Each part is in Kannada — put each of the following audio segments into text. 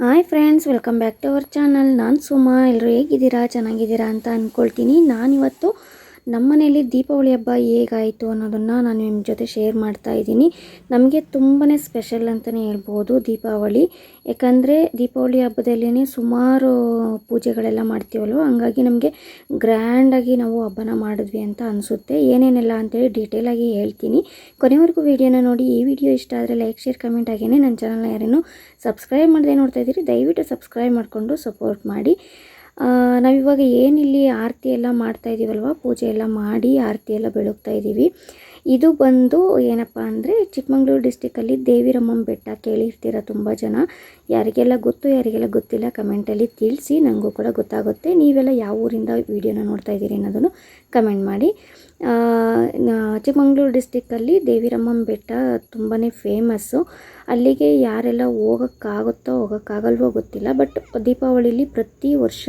Hi friends welcome back to our channel ನಾನು ಸುಮಾ. ಎಲ್ಲರೂ ಹೇಗಿದ್ದೀರಾ? ಚೆನ್ನಾಗಿದ್ದೀರಾ ಅಂತ ಅಂದ್ಕೊಳ್ತೀನಿ ನಾನಿವತ್ತು ನಮ್ಮ ಮನೆಯಲ್ಲಿ ದೀಪಾವಳಿ ಹಬ್ಬ ಹೇಗಾಯಿತು ಅನ್ನೋದನ್ನು ನಾನು ನಿಮ್ಮ ಜೊತೆ ಶೇರ್ ಮಾಡ್ತಾ ಇದ್ದೀನಿ. ನಮಗೆ ತುಂಬಾ ಸ್ಪೆಷಲ್ ಅಂತಲೇ ಹೇಳ್ಬೋದು ದೀಪಾವಳಿ. ಯಾಕಂದರೆ ದೀಪಾವಳಿ ಹಬ್ಬದಲ್ಲೇ ಸುಮಾರು ಪೂಜೆಗಳೆಲ್ಲ ಮಾಡ್ತೀವಲ್ವ? ಹಂಗಾಗಿ ನಮಗೆ ಗ್ರ್ಯಾಂಡಾಗಿ ನಾವು ಹಬ್ಬನ ಮಾಡಿದ್ವಿ ಅಂತ ಅನಿಸುತ್ತೆ. ಏನೇನೆಲ್ಲ ಅಂತೇಳಿ ಡೀಟೇಲಾಗಿ ಹೇಳ್ತೀನಿ. ಕೊನೆವರೆಗೂ ವಿಡಿಯೋನ ನೋಡಿ. ಈ ವಿಡಿಯೋ ಇಷ್ಟ ಆದರೆ ಲೈಕ್ ಶೇರ್ ಕಮೆಂಟ್ ಆಗಿಯೇ ನನ್ನ ಚಾನಲ್ನ ಯಾರೇನು ಸಬ್ಸ್ಕ್ರೈಬ್ ಮಾಡದೆ ನೋಡ್ತಾ ಇದ್ದೀರಿ, ದಯವಿಟ್ಟು ಸಬ್ಸ್ಕ್ರೈಬ್ ಮಾಡಿಕೊಂಡು ಸಪೋರ್ಟ್ ಮಾಡಿ. ನಾವಿವಾಗ ಏನಿಲ್ಲಿ ಆರತಿ ಎಲ್ಲ ಮಾಡ್ತಾ ಇದ್ದೀವಲ್ವ ಪೂಜೆ ಎಲ್ಲ ಮಾಡಿ ಆರತಿ ಎಲ್ಲ ಬೆಳಗ್ತಾ ಇದ್ದೀವಿ ಇದು ಬಂದು ಏನಪ್ಪ ಅಂದರೆ ಚಿಕ್ಕಮಂಗ್ಳೂರು ಡಿಸ್ಟಿಕಲ್ಲಿ ದೇವಿರಮ್ಮನ ಬೆಟ್ಟ ಕೇಳಿರ್ತೀರ ತುಂಬ ಜನ. ಯಾರಿಗೆಲ್ಲ ಗೊತ್ತು, ಯಾರಿಗೆಲ್ಲ ಗೊತ್ತಿಲ್ಲ ಕಮೆಂಟಲ್ಲಿ ತಿಳಿಸಿ ನನಗೂ ಕೂಡ ಗೊತ್ತಾಗುತ್ತೆ. ನೀವೆಲ್ಲ ಯಾವ ಊರಿಂದ ವೀಡಿಯೋನ ನೋಡ್ತಾ ಇದ್ದೀರಿ ಅನ್ನೋದನ್ನು ಕಮೆಂಟ್ ಮಾಡಿ. ಚಿಕ್ಕಮಗಳೂರು ಡಿಸ್ಟಿಕಲ್ಲಿ ದೇವಿರಮ್ಮನ ಬೆಟ್ಟ ತುಂಬಾ ಫೇಮಸ್ಸು ಅಲ್ಲಿಗೆ ಯಾರೆಲ್ಲ ಹೋಗೋಕ್ಕಾಗುತ್ತೋ, ಹೋಗೋಕ್ಕಾಗಲ್ವೋ ಗೊತ್ತಿಲ್ಲ. ಬಟ್ ದೀಪಾವಳಿಲಿ ಪ್ರತಿ ವರ್ಷ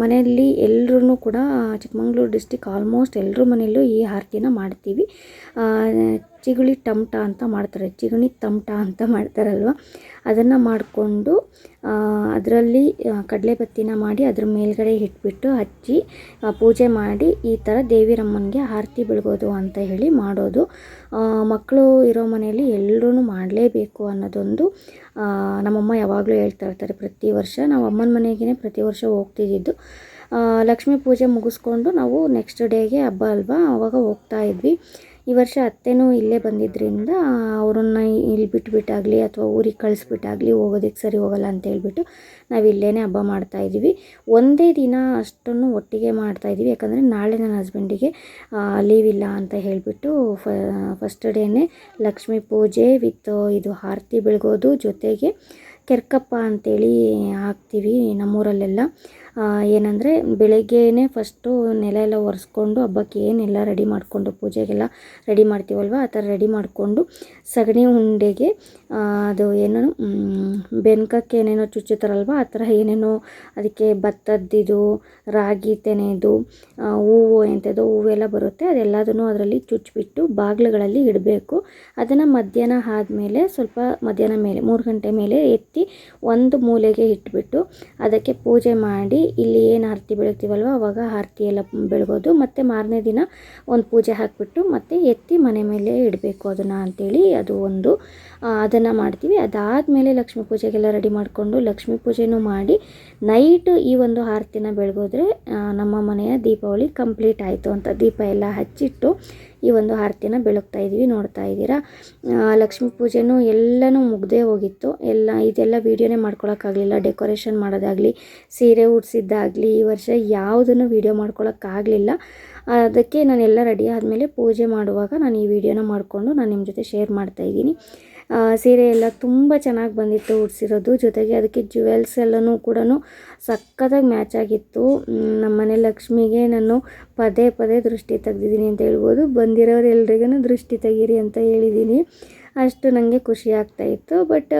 ಮನೆಯಲ್ಲಿ ಎಲ್ಲರೂ ಕೂಡ ಚಿಕ್ಕಮಗಳೂರು ಡಿಸ್ಟಿಕ್ ಆಲ್ಮೋಸ್ಟ್ ಎಲ್ಲರ ಮನೆಯಲ್ಲೂ ಈ ಆರತಿನ ಮಾಡ್ತೀವಿ. ಚಿಗುಳಿ ಟಮಟ ಅಂತ ಮಾಡ್ತಾರೆ. ಚಿಗುಣಿ ತಮಟ ಅಂತ ಮಾಡ್ತಾರಲ್ವ? ಅದನ್ನು ಮಾಡಿಕೊಂಡು ಅದರಲ್ಲಿ ಕಡಲೆಬತ್ತಿನ ಮಾಡಿ ಅದ್ರ ಮೇಲ್ಗಡೆ ಇಟ್ಬಿಟ್ಟು ಹಚ್ಚಿ ಪೂಜೆ ಮಾಡಿ ಈ ಥರ ದೇವಿರಮ್ಮನಿಗೆ ಆರತಿ ಬೆಳಗೋದು ಅಂತ ಹೇಳಿ ಮಾಡೋದು. ಮಕ್ಕಳು ಇರೋ ಮನೆಯಲ್ಲಿ ಎಲ್ಲರೂ ಮಾಡಲೇಬೇಕು ಅನ್ನೋದೊಂದು ನಮ್ಮಮ್ಮ ಯಾವಾಗಲೂ ಹೇಳ್ತಾ ಇರ್ತಾರೆ ಪ್ರತಿ ವರ್ಷ. ನಾವು ಅಮ್ಮನ ಮನೆಗೇ ಪ್ರತಿ ವರ್ಷ ಹೋಗ್ತಿದ್ದಿದ್ದು. ಆ, ಲಕ್ಷ್ಮೀ ಪೂಜೆ ಮುಗಿಸ್ಕೊಂಡು ನಾವು ನೆಕ್ಸ್ಟ್ ಡೇಗೆ ಹಬ್ಬ ಅಲ್ವಾ? ಅವಾಗ ಹೋಗ್ತಾ ಇದ್ವಿ. ಈ ವರ್ಷ ಅತ್ತೆನೂ ಇಲ್ಲೇ ಬಂದಿದ್ದರಿಂದ ಅವ್ರನ್ನ ಇಲ್ಲಿ ಬಿಟ್ಬಿಟ್ಟಾಗಲಿ ಅಥವಾ ಊರಿಗೆ ಕಳಿಸ್ಬಿಟ್ಟಾಗಲಿ ಹೋಗೋದಕ್ಕೆ ಸರಿ ಹೋಗಲ್ಲ ಅಂತ ಹೇಳ್ಬಿಟ್ಟು ನಾವು ಇಲ್ಲೇ ಹಬ್ಬ ಮಾಡ್ತಾ ಇದ್ದೀವಿ ಒಂದೇ ದಿನ ಅಷ್ಟನ್ನು ಒಟ್ಟಿಗೆ ಮಾಡ್ತಾ ಇದ್ದೀವಿ ಯಾಕಂದರೆ ನಾಳೆ ನನ್ನ ಹಸ್ಬೆಂಡಿಗೆ ಲೀವ್ ಇಲ್ಲ ಅಂತ ಹೇಳಿಬಿಟ್ಟು ಫಸ್ಟ್ ಡೇನೇ ಲಕ್ಷ್ಮೀ ಪೂಜೆ ವಿತ್ ಇದು ಆರತಿ ಬೆಳಗೋದು ಜೊತೆಗೆ ಕೆರ್ಕಪ್ಪ ಅಂತೇಳಿ ಹಾಕ್ತೀವಿ ನಮ್ಮೂರಲ್ಲೆಲ್ಲ. ಏನಂದರೆ ಬೆಳಗ್ಗೆನೇ ಫಸ್ಟು ನೆಲ ಎಲ್ಲ ಒರೆಸ್ಕೊಂಡು ಹಬ್ಬಕ್ಕೆ ಏನೆಲ್ಲ ರೆಡಿ ಮಾಡಿಕೊಂಡು ಪೂಜೆಗೆಲ್ಲ ರೆಡಿ ಮಾಡ್ತೀವಲ್ವ ಆ ಥರ ರೆಡಿ ಮಾಡಿಕೊಂಡು ಸಗಣಿ ಉಂಡೆಗೆ ಅದು ಏನು ಬೆನ್ಕಕ್ಕೆ ಏನೇನೋ ಚುಚ್ಚುತ್ತಾರಲ್ವ ಆ ಥರ ಏನೇನೋ ಅದಕ್ಕೆ ಭತ್ತದ್ದಿದು, ರಾಗಿ ತೆನೆದು ಹೂವು ಎಂಥದ್ದು ಹೂವೆಲ್ಲ ಬರುತ್ತೆ. ಅದೆಲ್ಲದನ್ನು ಅದರಲ್ಲಿ ಚುಚ್ಚಿಬಿಟ್ಟು ಬಾಗಿಲುಗಳಲ್ಲಿ ಇಡಬೇಕು. ಅದನ್ನು ಮಧ್ಯಾಹ್ನ ಆದಮೇಲೆ ಸ್ವಲ್ಪ ಮಧ್ಯಾಹ್ನ ಮೇಲೆ ಮೂರು ಗಂಟೆ ಮೇಲೆ ಎತ್ತಿ ಒಂದು ಮೂಲೆಗೆ ಇಟ್ಬಿಟ್ಟು ಅದಕ್ಕೆ ಪೂಜೆ ಮಾಡಿ ಇಲ್ಲಿ ಏನು ಆರತಿ ಬೆಳಗ್ತೀವಲ್ವ? ಅವಾಗ ಆರತಿ ಎಲ್ಲ ಬೆಳಗೋದು. ಮತ್ತು ಮಾರನೇ ದಿನ ಒಂದು ಪೂಜೆ ಹಾಕಿಬಿಟ್ಟು ಮತ್ತೆ ಎತ್ತಿ ಮನೆ ಮೇಲೆ ಇಡಬೇಕು ಅದನ್ನು ಅಂತೇಳಿ. ಅದು ಒಂದು ಅದನ್ನು ಮಾಡ್ತೀವಿ. ಅದಾದಮೇಲೆ ಲಕ್ಷ್ಮೀ ಪೂಜೆಗೆಲ್ಲ ರೆಡಿ ಮಾಡಿಕೊಂಡು ಲಕ್ಷ್ಮೀ ಪೂಜೆನೂ ಮಾಡಿ ನೈಟು ಈ ಒಂದು ಆರತಿನ ಬೆಳಗೋದ್ರೆ ನಮ್ಮ ಮನೆಯ ದೀಪಾವಳಿ ಕಂಪ್ಲೀಟ್ ಆಯಿತು ಅಂತ ದೀಪ ಎಲ್ಲ ಹಚ್ಚಿಟ್ಟು ಈ ಒಂದು ಆರತಿನ ಬೆಳಗ್ತಾ ಇದ್ದೀವಿ ನೋಡ್ತಾ ಇದ್ದೀರಾ. ಲಕ್ಷ್ಮೀ ಪೂಜೆನೂ ಎಲ್ಲನೂ ಮುಗ್ದೇ ಹೋಗಿತ್ತು. ಎಲ್ಲ ಇದೆಲ್ಲ ವೀಡಿಯೋನೇ ಮಾಡ್ಕೊಳಕ್ಕಾಗಲಿಲ್ಲ. ಡೆಕೋರೇಷನ್ ಮಾಡೋದಾಗಲಿ ಸೀರೆ ಉಡ್ಸಿದ್ದಾಗಲಿ ಈ ವರ್ಷ ಯಾವುದನ್ನು ವೀಡಿಯೋ ಮಾಡ್ಕೊಳಕ್ಕಾಗಲಿಲ್ಲ. ಅದಕ್ಕೆ ನಾನೆಲ್ಲ ರೆಡಿ ಆದಮೇಲೆ ಪೂಜೆ ಮಾಡುವಾಗ ನಾನು ಈ ವಿಡಿಯೋನ ಮಾಡಿಕೊಂಡು ನಾನು ನಿಮ್ಮ ಜೊತೆ ಶೇರ್ ಮಾಡ್ತಾ ಇದ್ದೀನಿ. ಆ, ಸೀರೆ ಎಲ್ಲ ತುಂಬ ಚೆನ್ನಾಗಿ ಬಂದಿತ್ತು ಉಡ್ಸಿರೋದು. ಜೊತೆಗೆ ಅದಕ್ಕೆ ಜ್ಯುವೆಲ್ಸ್ ಎಲ್ಲನೂ ಕೂಡ ಸಖತ್ತಾಗಿ ಮ್ಯಾಚ್ ಆಗಿತ್ತು. ನಮ್ಮ ನಮ್ಮನೆ ಲಕ್ಷ್ಮಿಗೆ ನಾನು ಪದೇ ಪದೇ ದೃಷ್ಟಿ ತೆಗ್ದಿದ್ದೀನಿ ಅಂತ ಹೇಳ್ಬೋದು. ಬಂದಿರೋರು ಎಲ್ರಿಗೂ ದೃಷ್ಟಿ ತೆಗೀರಿ ಅಂತ ಹೇಳಿದ್ದೀನಿ. ಅಷ್ಟು ನನಗೆ ಖುಷಿ ಆಗ್ತಾ ಇತ್ತು. ಬಟ್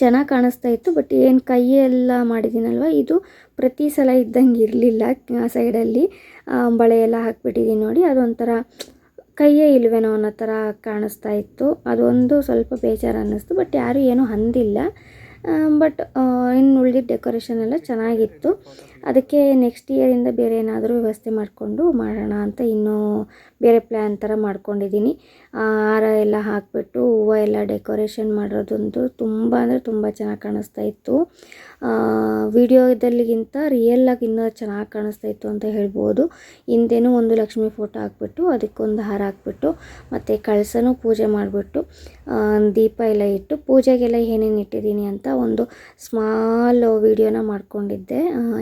ಚೆನ್ನಾಗಿ ಕಾಣಿಸ್ತಾ ಇತ್ತು. ಬಟ್ ಏನು ಕೈಯೆಲ್ಲ ಮಾಡಿದ್ದೀನಲ್ವ, ಇದು ಪ್ರತಿ ಸಲ ಇದ್ದಂಗೆ ಇರಲಿಲ್ಲ ಸೈಡಲ್ಲಿ ಬಳೆ ಎಲ್ಲ ಹಾಕ್ಬಿಟ್ಟಿದ್ದೀನಿ ನೋಡಿ, ಅದೊಂಥರ ಕೈಯೇ ಇಲ್ವೇನೋ ಅನ್ನೋ ಥರ ಕಾಣಿಸ್ತಾ ಇತ್ತು. ಅದೊಂದು ಸ್ವಲ್ಪ ಬೇಜಾರು ಅನ್ನಿಸ್ತು ಬಟ್ ಯಾರೂ ಏನೂ ಅಂದಿಲ್ಲ. ಬಟ್ ಇನ್ನು ಉಳ್ದಿದ್ದ ಡೆಕೋರೇಷನ್ ಎಲ್ಲ ಚೆನ್ನಾಗಿತ್ತು. ಅದಕ್ಕೆ ನೆಕ್ಸ್ಟ್ ಇಯರಿಂದ ಬೇರೆ ಏನಾದರೂ ವ್ಯವಸ್ಥೆ ಮಾಡಿಕೊಂಡು ಮಾಡೋಣ ಅಂತ ಇನ್ನೂ ಬೇರೆ ಪ್ಲ್ಯಾನ್ ಥರ ಮಾಡ್ಕೊಂಡಿದ್ದೀನಿ. ಹಾರ ಎಲ್ಲ ಹಾಕಿಬಿಟ್ಟು ಹೂವು ಎಲ್ಲ ಡೆಕೋರೇಷನ್ ಮಾಡೋದಂತೂ ತುಂಬ ಅಂದರೆ ತುಂಬ ಚೆನ್ನಾಗಿ ಕಾಣಿಸ್ತಾ ಇತ್ತು. ವಿಡಿಯೋದಲ್ಲಿಗಿಂತ ರಿಯಲ್ಲಾಗಿ ಇನ್ನೂ ಚೆನ್ನಾಗಿ ಕಾಣಿಸ್ತಾ ಇತ್ತು ಅಂತ ಹೇಳ್ಬೋದು. ಹಿಂದೆನೂ ಒಂದು ಲಕ್ಷ್ಮಿ ಫೋಟೋ ಹಾಕ್ಬಿಟ್ಟು ಅದಕ್ಕೊಂದು ಹಾರ ಹಾಕ್ಬಿಟ್ಟು ಮತ್ತು ಕಳಸನೂ ಪೂಜೆ ಮಾಡಿಬಿಟ್ಟು ದೀಪ ಎಲ್ಲ ಇಟ್ಟು ಪೂಜೆಗೆಲ್ಲ ಏನೇನು ಇಟ್ಟಿದ್ದೀನಿ ಅಂತ ಒಂದು ಸ್ಮಾಲ್ ವಿಡಿಯೋನ ಮಾಡ್ಕೊಂಡಿದ್ದೆ.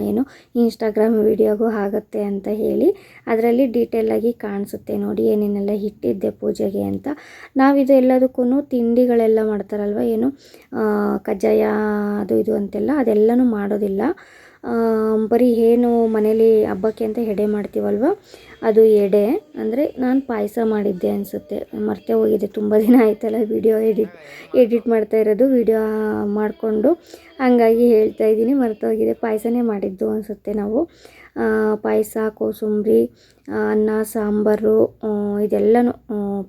ಏನು ಇನ್ಸ್ಟಾಗ್ರಾಮ್ ವಿಡಿಯೋಗೂ ಆಗುತ್ತೆ ಅಂತ ಹೇಳಿ. ಅದರಲ್ಲಿ ಡೀಟೇಲಾಗಿ ಕಾಣಿಸುತ್ತೆ ನೋಡಿ ಏನೇನೆಲ್ಲ ಇಟ್ಟಿದ್ದೆ ಪೂಜೆಗೆ ಅಂತ. ನಾವಿದು ಎಲ್ಲದಕ್ಕೂ ತಿಂಡಿಗಳೆಲ್ಲ ಮಾಡ್ತಾರಲ್ವ, ಏನು ಕಜ್ಜಾಯ, ಅದು ಇದು ಅಂತೆಲ್ಲ ಅದೆಲ್ಲನೂ ಮಾಡೋದಿಲ್ಲ. ಬರೀ ಏನು ಮನೇಲಿ ಹಬ್ಬಕ್ಕೆ ಅಂತ ಎಡೆ ಮಾಡ್ತೀವಲ್ವ ಅದು ಎಡೆ. ಅಂದರೆ ನಾನು ಪಾಯಸ ಮಾಡಿದ್ದೆ ಅನಿಸುತ್ತೆ. ಮರ್ತೇ ಹೋಗಿದೆ, ತುಂಬ ದಿನ ಆಯ್ತಲ್ಲ ವಿಡಿಯೋ ಎಡಿಟ್ ಎಡಿಟ್ ಮಾಡ್ತಾ ಇರೋದು ವಿಡಿಯೋ ಮಾಡಿಕೊಂಡು. ಹಂಗಾಗಿ ಹೇಳ್ತಾ ಇದ್ದೀನಿ ಮರ್ತೋಗಿದೆ ಪಾಯಸನೇ ಮಾಡಿದ್ದು ಅನಿಸುತ್ತೆ ನಾವು. ಪಾಯಸ, ಕೋಸಂಬರಿ ಅನ್ನ, ಸಾಂಬಾರು ಇದೆಲ್ಲನೂ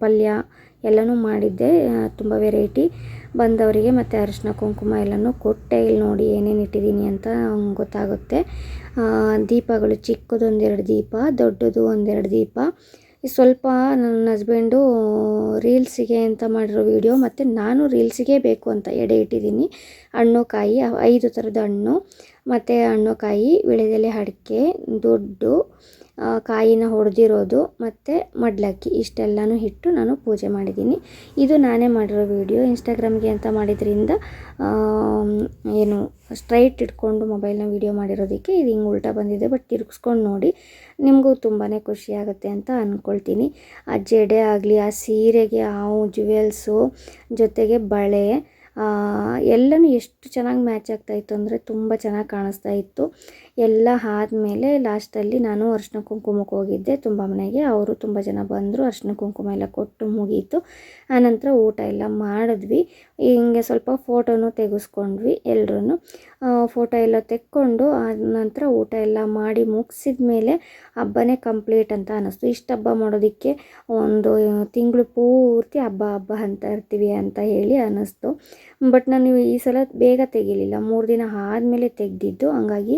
ಪಲ್ಯ ಎಲ್ಲನೂ ಮಾಡಿದ್ದೆ. ತುಂಬ ವೆರೈಟಿ ಬಂದವರಿಗೆ ಮತ್ತು ಅರಿಶಿನ, ಕುಂಕುಮ ಎಲ್ಲನೂ ಕೊಟ್ಟೆ ಇಲ್ಲಿ ನೋಡಿ ಏನೇನು ಇಟ್ಟಿದ್ದೀನಿ ಅಂತ ಗೊತ್ತಾಗುತ್ತೆ. ದೀಪಗಳು ಚಿಕ್ಕದು ಒಂದೆರಡು ದೀಪ, ದೊಡ್ಡದು ಒಂದೆರಡು ದೀಪ. ಸ್ವಲ್ಪ ನನ್ನ ಹಸ್ಬೆಂಡು ರೀಲ್ಸಿಗೆ ಅಂತ ಮಾಡಿರೋ ವಿಡಿಯೋ ಮತ್ತು ನಾನು ರೀಲ್ಸಿಗೆ ಬೇಕು ಅಂತ ಎಡೆ ಇಟ್ಟಿದ್ದೀನಿ. ಹಣ್ಣು ಕಾಯಿ ಐದು ಥರದ ಹಣ್ಣು, ಮತ್ತು ಹಣ್ಣು ಕಾಯಿ ವಿಳೆದೆಲೆ ಅಡಿಕೆ, ದುಡ್ಡು ಕಾಯಿನ ಹೊಡೆದಿರೋದು ಮತ್ತು ಮಡ್ಲಕ್ಕಿ ಇಷ್ಟೆಲ್ಲನೂ ಇಟ್ಟು ನಾನು ಪೂಜೆ ಮಾಡಿದ್ದೀನಿ. ಇದು ನಾನೇ ಮಾಡಿರೋ ವಿಡಿಯೋ ಇನ್ಸ್ಟಾಗ್ರಾಮ್ಗೆ ಅಂತ ಮಾಡಿದ್ರಿಂದ ಏನು ಸ್ಟ್ರೈಟ್ ಇಟ್ಕೊಂಡು ಮೊಬೈಲ್ನ ವೀಡಿಯೋ ಮಾಡಿರೋದಕ್ಕೆ ಇದು ಹಿಂಗೆ ಉಲ್ಟಾ ಬಂದಿದೆ. ಬಟ್ ತಿರುಗಿಸ್ಕೊಂಡು ನೋಡಿ ನಿಮಗೂ ತುಂಬಾ ಖುಷಿಯಾಗುತ್ತೆ ಅಂತ ಅಂದ್ಕೊಳ್ತೀನಿ ಆ ಜಡೆ ಆಗಲಿ, ಆ ಸೀರೆಗೆ ಆ ಜುವೆಲ್ಸು ಜೊತೆಗೆ ಬಳೆ ಎಲ್ಲನೂ ಎಷ್ಟು ಚೆನ್ನಾಗಿ ಮ್ಯಾಚ್ ಆಗ್ತಾಯಿತ್ತು ಅಂದರೆ ತುಂಬ ಚೆನ್ನಾಗಿ ಕಾಣಿಸ್ತಾ ಇತ್ತು. ಎಲ್ಲ ಆದಮೇಲೆ ಲಾಸ್ಟಲ್ಲಿ ನಾನು ಅರ್ಶಿನ ಕುಂಕುಮಕ್ಕೆ ಹೋಗಿದ್ದೆ. ತುಂಬ ಮನೆಗೆ ಅವರು ತುಂಬ ಜನ ಬಂದರು. ಅರ್ಶಿನ ಕುಂಕುಮ ಎಲ್ಲ ಕೊಟ್ಟು ಮುಗೀತು. ಆನಂತರ ಊಟ ಎಲ್ಲ ಮಾಡಿದ್ವಿ. ಹಿಂಗೆ ಸ್ವಲ್ಪ ಫೋಟೋನು ತೆಗೆಸ್ಕೊಂಡ್ವಿ ಎಲ್ಲರೂ ಫೋಟೋ ಎಲ್ಲ ತೆಕ್ಕೊಂಡು ನಂತರ ಊಟ ಎಲ್ಲ ಮಾಡಿ ಮುಗಿಸಿದ ಮೇಲೆ ಹಬ್ಬನೇ ಕಂಪ್ಲೀಟ್ ಅಂತ ಅನ್ನಿಸ್ತು ಇಷ್ಟು ಹಬ್ಬ ಮಾಡೋದಕ್ಕೆ ಒಂದು ತಿಂಗಳು ಪೂರ್ತಿ ಹಬ್ಬ ಹಬ್ಬ ಅಂತ ಇರ್ತೀವಿ ಅಂತ ಹೇಳಿ ಅನ್ನಿಸ್ತು ಬಟ್ ನಾನು ಈ ಸಲ ಬೇಗ ತೆಗಿಲಿಲ್ಲ. ಮೂರು ದಿನ ಆದಮೇಲೆ ತೆಗೆದಿದ್ದು. ಹಂಗಾಗಿ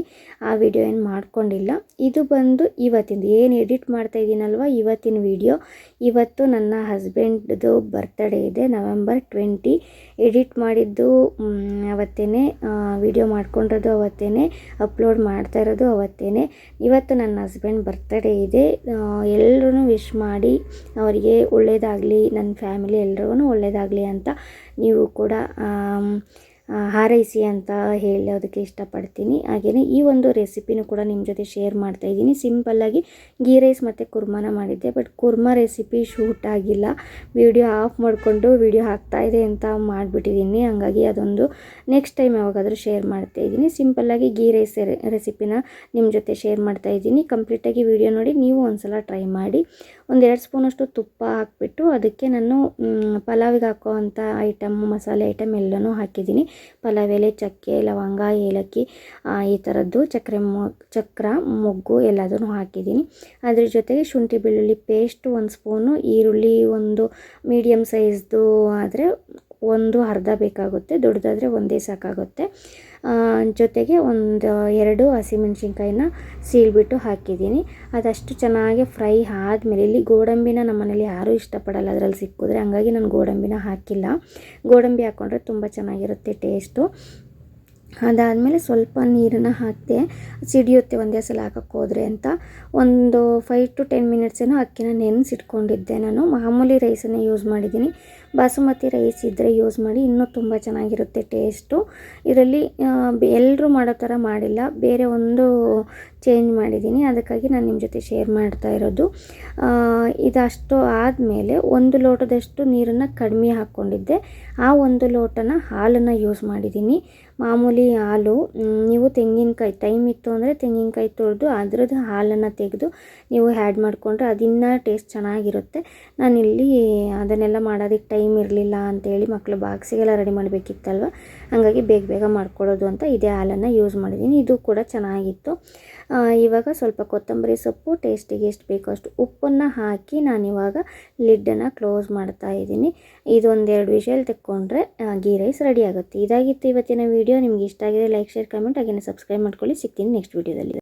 ವಿಡಿಯೋ ಏನು ಮಾಡ್ಕೊಂಡಿಲ್ಲ. ಇದು ಬಂದು ಇವತ್ತಿಂದು. ಏನು ಎಡಿಟ್ ಮಾಡ್ತಾ ಇದ್ದೀನಲ್ವ ಇವತ್ತಿನ ವಿಡಿಯೋ ಇವತ್ತು ನನ್ನ ಹಸ್ಬೆಂಡ್ದು ಬರ್ತ್ಡೇ ಇದೆ. ನವೆಂಬರ್ ಟ್ವೆಂಟಿ ಎಡಿಟ್ ಮಾಡಿದ್ದು ಅವತ್ತೇನೆ. ಅವತ್ತೇ ವಿಡಿಯೋ ಮಾಡ್ಕೊಂಡಿರೋದು ಅವತ್ತೇ ಅಪ್ಲೋಡ್ ಮಾಡ್ತಾ ಇರೋದು ಅವತ್ತೇ ಇವತ್ತು ನನ್ನ ಹಸ್ಬೆಂಡ್ ಬರ್ತ್ಡೇ ಇದೆ. ಎಲ್ಲರೂ ವಿಶ್ ಮಾಡಿ ಅವರಿಗೆ ಒಳ್ಳೆಯದಾಗಲಿ ನನ್ನ ಫ್ಯಾಮಿಲಿ ಎಲ್ರಿಗೂ ಒಳ್ಳೆಯದಾಗಲಿ ಅಂತ ನೀವು ಕೂಡ ಆ, ಹಾರೈಸಿ ಅಂತ ಹೇಳೋದಕ್ಕೆ ಇಷ್ಟಪಡ್ತೀನಿ. ಹಾಗೆಯೇ ಈ ಒಂದು ರೆಸಿಪಿನೂ ಕೂಡ ನಿಮ್ಮ ಜೊತೆ ಶೇರ್ ಮಾಡ್ತಾ ಇದ್ದೀನಿ. ಸಿಂಪಲ್ಲಾಗಿ ಗೀ ರೈಸ್ ಮತ್ತು ಕುರ್ಮಾನ ಮಾಡಿದ್ದೆ ಬಟ್ ಕುರ್ಮಾ ರೆಸಿಪಿ ಶೂಟ್ ಆಗಿಲ್ಲ. ವಿಡಿಯೋ ಆಫ್ ಮಾಡಿಕೊಂಡು ವಿಡಿಯೋ ಹಾಕ್ತಾ ಇದೆ ಅಂತ ಮಾಡಿಬಿಟ್ಟಿದ್ದೀನಿ. ಹಾಗಾಗಿ ಅದೊಂದು ನೆಕ್ಸ್ಟ್ ಟೈಮ್ ಯಾವಾಗಾದರೂ ಶೇರ್ ಮಾಡ್ತಾ ಇದ್ದೀನಿ. ಸಿಂಪಲ್ಲಾಗಿ ಗೀ ರೈಸ್ ರೆಸಿಪಿನ ನಿಮ್ಮ ಜೊತೆ ಶೇರ್ ಮಾಡ್ತಾ ಇದ್ದೀನಿ. ಕಂಪ್ಲೀಟಾಗಿ ವಿಡಿಯೋ ನೋಡಿ, ನೀವು ಒಂದ್ಸಲ ಟ್ರೈ ಮಾಡಿ. ಒಂದೆರಡು ಸ್ಪೂನಷ್ಟು ತುಪ್ಪ ಹಾಕ್ಬಿಟ್ಟು ಅದಕ್ಕೆ ನಾನು ಪಲಾವಿಗೆ ಹಾಕೋ ಅಂಥ ಐಟಮ್, ಮಸಾಲೆ ಐಟಮ್ ಎಲ್ಲನೂ ಹಾಕಿದ್ದೀನಿ. ಪಲಾವ್ ಎಲೆ, ಚಕ್ಕೆ, ಲವಂಗ, ಏಲಕ್ಕಿ ಈ ಥರದ್ದು ಚಕ್ರೆ ಮೊ, ಚಕ್ರ, ಮೊಗ್ಗು ಎಲ್ಲದನ್ನು ಹಾಕಿದ್ದೀನಿ. ಅದ್ರ ಜೊತೆಗೆ ಶುಂಠಿ ಬೆಳ್ಳುಳ್ಳಿ ಪೇಸ್ಟ್ ಒಂದು ಸ್ಪೂನು, ಈರುಳ್ಳಿ ಒಂದು ಮೀಡಿಯಮ್ ಸೈಜ್ದು ಆದರೆ ಒಂದು ಅರ್ಧ ಬೇಕಾಗುತ್ತೆ, ದೊಡ್ಡದಾದರೆ ಒಂದೇ ಸಾಕಾಗುತ್ತೆ. ಜೊತೆಗೆ ಒಂದು ಎರಡು ಹಸಿಮೆಣ್ಸಿನ್ಕಾಯಿನ ಸೀಳ್ಬಿಟ್ಟು ಹಾಕಿದ್ದೀನಿ. ಅದಷ್ಟು ಚೆನ್ನಾಗಿ ಫ್ರೈ ಆದಮೇಲೆ ಇಲ್ಲಿ ಗೋಡಂಬಿನ ನಮ್ಮ ಮನೇಲಿ ಯಾರೂ ಇಷ್ಟಪಡಲ್ಲ ಅದರಲ್ಲಿ ಸಿಕ್ಕಿದ್ರೆ, ಹಂಗಾಗಿ ನಾನು ಗೋಡಂಬಿನ ಹಾಕಿಲ್ಲ. ಗೋಡಂಬಿ ಹಾಕ್ಕೊಂಡ್ರೆ ತುಂಬ ಚೆನ್ನಾಗಿರುತ್ತೆ ಟೇಸ್ಟು. ಅದಾದಮೇಲೆ ಸ್ವಲ್ಪ ನೀರನ್ನು ಹಾಕಿದೆ ಸಿಡಿಯುತ್ತೆ ಒಂದೇ ಸಲ ಹಾಕಕ್ಕೆ ಹೋದರೆ ಅಂತ. ಒಂದು ಫೈವ್ ಟು ಟೆನ್ ಮಿನಿಟ್ಸೇನೋ ಅಕ್ಕಿನ ನೆನೆಸಿಟ್ಕೊಂಡಿದ್ದೆ ನಾನು. ಮಾಮೂಲಿ ರೈಸನ್ನು ಯೂಸ್ ಮಾಡಿದ್ದೀನಿ. ಬಾಸುಮತಿ ರೈಸ್ ಇದ್ದರೆ ಯೂಸ್ ಮಾಡಿ ಇನ್ನೂ ತುಂಬ ಚೆನ್ನಾಗಿರುತ್ತೆ ಟೇಸ್ಟು ಇದರಲ್ಲಿ ಎಲ್ಲರೂ ಮಾಡೋ ಥರ ಮಾಡಿಲ್ಲ. ಬೇರೆ ಒಂದು ಚೇಂಜ್ ಮಾಡಿದ್ದೀನಿ. ಅದಕ್ಕಾಗಿ ನಾನು ನಿಮ್ಮ ಜೊತೆ ಶೇರ್ ಮಾಡ್ತಾ ಇರೋದು. ಇದಷ್ಟು ಆದಮೇಲೆ ಒಂದು ಲೋಟದಷ್ಟು ನೀರನ್ನು ಕಡಿಮೆ ಹಾಕ್ಕೊಂಡಿದ್ದೆ. ಆ ಒಂದು ಲೋಟನ ಹಾಲನ್ನು ಯೂಸ್ ಮಾಡಿದ್ದೀನಿ. ಮಾಮೂಲಿ ಹಾಲು ನೀವು ತೆಂಗಿನಕಾಯಿ ಟೈಮ್ ಇತ್ತು ಅಂದರೆ ತೆಂಗಿನಕಾಯಿ ತೊಳೆದು ಅದ್ರದ್ದು ಹಾಲನ್ನು ತೆಗೆದು ನೀವು ಆ್ಯಡ್ ಮಾಡಿಕೊಂಡ್ರೆ ಅದಿನ್ನ ಟೇಸ್ಟ್ ಚೆನ್ನಾಗಿರುತ್ತೆ. ನಾನಿಲ್ಲಿ ಅದನ್ನೆಲ್ಲ ಮಾಡೋದಕ್ಕೆ ಟೈಮ್ ಇರಲಿಲ್ಲ ಅಂತೇಳಿ ಮಕ್ಕಳು ಬಾಕ್ಸಿಗೆಲ್ಲ ರೆಡಿ ಮಾಡಬೇಕಿತ್ತಲ್ವ? ಹಾಗಾಗಿ ಬೇಗ ಬೇಗ ಮಾಡ್ಕೊಳ್ಳೋದು ಅಂತ ಇದೇ ಹಾಲನ್ನು ಯೂಸ್ ಮಾಡಿದ್ದೀನಿ. ಇದು ಕೂಡ ಚೆನ್ನಾಗಿತ್ತು. ಇವಾಗ ಸ್ವಲ್ಪ ಕೊತ್ತಂಬರಿ ಸೊಪ್ಪು ಟೇಸ್ಟಿಗೆ ಎಷ್ಟು ಬೇಕೋ ಅಷ್ಟು ಉಪ್ಪನ್ನು ಹಾಕಿ ನಾನಿವಾಗ ಲಿಡ್ಡನ್ನು ಕ್ಲೋಸ್ ಮಾಡ್ತಾ ಇದ್ದೀನಿ. ಇದೊಂದೆರಡು ವಿಷಯಲ್ಲಿ ತೆಕ್ಕೊಂಡ್ರೆ ಗೀ ರೈಸ್ ರೆಡಿ ಆಗುತ್ತೆ. ಇದಾಗಿತ್ತು ಇವತ್ತಿನ ವಿಡಿಯೋ ನಿಮಗೆ ಇಷ್ಟ ಆಗಿದೆ ಲೈಕ್ ಶೇರ್ ಕಮೆಂಟ್ ಹಾಗೆಯೇ ಸಬ್ಸ್ಕ್ರೈಬ್ ಮಾಡ್ಕೊಳ್ಳಿ. ಸಿಗ್ತೀನಿ ನೆಕ್ಸ್ಟ್ ವಿಡಿಯೋದಲ್ಲಿ